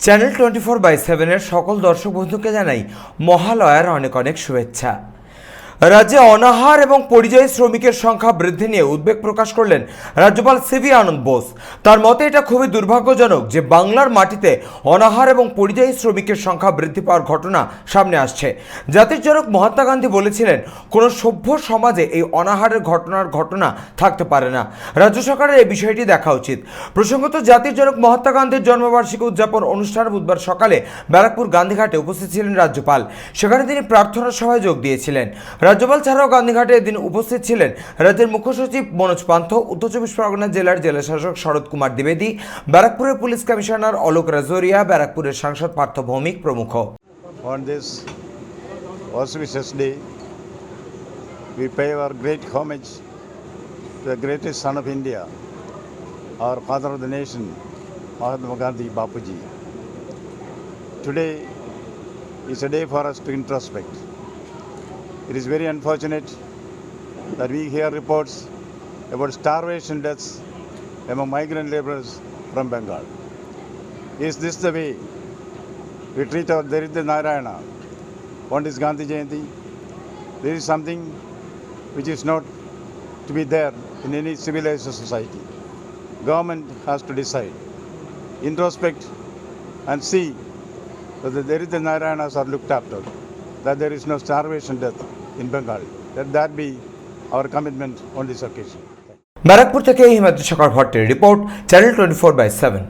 Channel twenty four by সেভেনের সকল দর্শক বন্ধুকে জানাই মহালয়ার অনেক অনেক শুভেচ্ছা। রাজ্যে অনাহার এবং পরিযায়ী শ্রমিকের সংখ্যা বৃদ্ধি নিয়ে উদ্বেগ প্রকাশ করলেন রাজ্যপাল সিভি আনন্দ বোস। তার মতে, এটা খুবই দুর্ভাগ্যজনক যে বাংলার মাটিতে অনাহার এবং পরিযায়ী শ্রমিকের সংখ্যা বৃদ্ধি পাওয়ার ঘটনা সামনে আসছে। জাতির জনক মহাত্মা গান্ধী বলেছিলেন, কোনো সভ্য সমাজে এই অনাহারের ঘটনার ঘটনা থাকতে পারে না। রাজ্য সরকারের এই বিষয়টি দেখা উচিত। প্রসঙ্গত, জাতির জনক মহাত্মা গান্ধীর জন্মবার্ষিকী উদযাপন অনুষ্ঠান বুধবার সকালে ব্যারাকপুর গান্ধীঘাটে উপস্থিত ছিলেন রাজ্যপাল। সেখানে তিনি প্রার্থনা সভায় যোগ দিয়েছিলেন। রাজ্যপাল ছাড়াও গান্ধীঘাটে এদিন উপস্থিত ছিলেন রাজ্যের মুখ্য সচিব মনোজ পান্থ উত্তর চব্বিশ পরগনা জেলার জেলা শাসক শরৎ কুমার দ্বিবেদী ব্যারাকপুরের পুলিশ কমিশনার অলোক রাজোরিয়া ব্যারাকপুরের সাংসদ পার্থ ভৌমিক প্রমুখ We pay our great homage to the greatest son of India, our father of the nation, Mahatma Gandhi Bapuji. Today is a day for us to introspect. It is very unfortunate that we hear reports about starvation deaths among migrant laborers from Bengal. Is this the way we treat our Daridra Narayana on this Gandhi Jayanti. There is something which is not to be there in any civilized society. Government has to decide, introspect and see that the Daridra Narayanas are looked after, that there is no starvation death in Bengal. Let that be our commitment on this occasion. Barrackpore থেকে Himadri Sarkar ভট্টের report channel twenty four by seven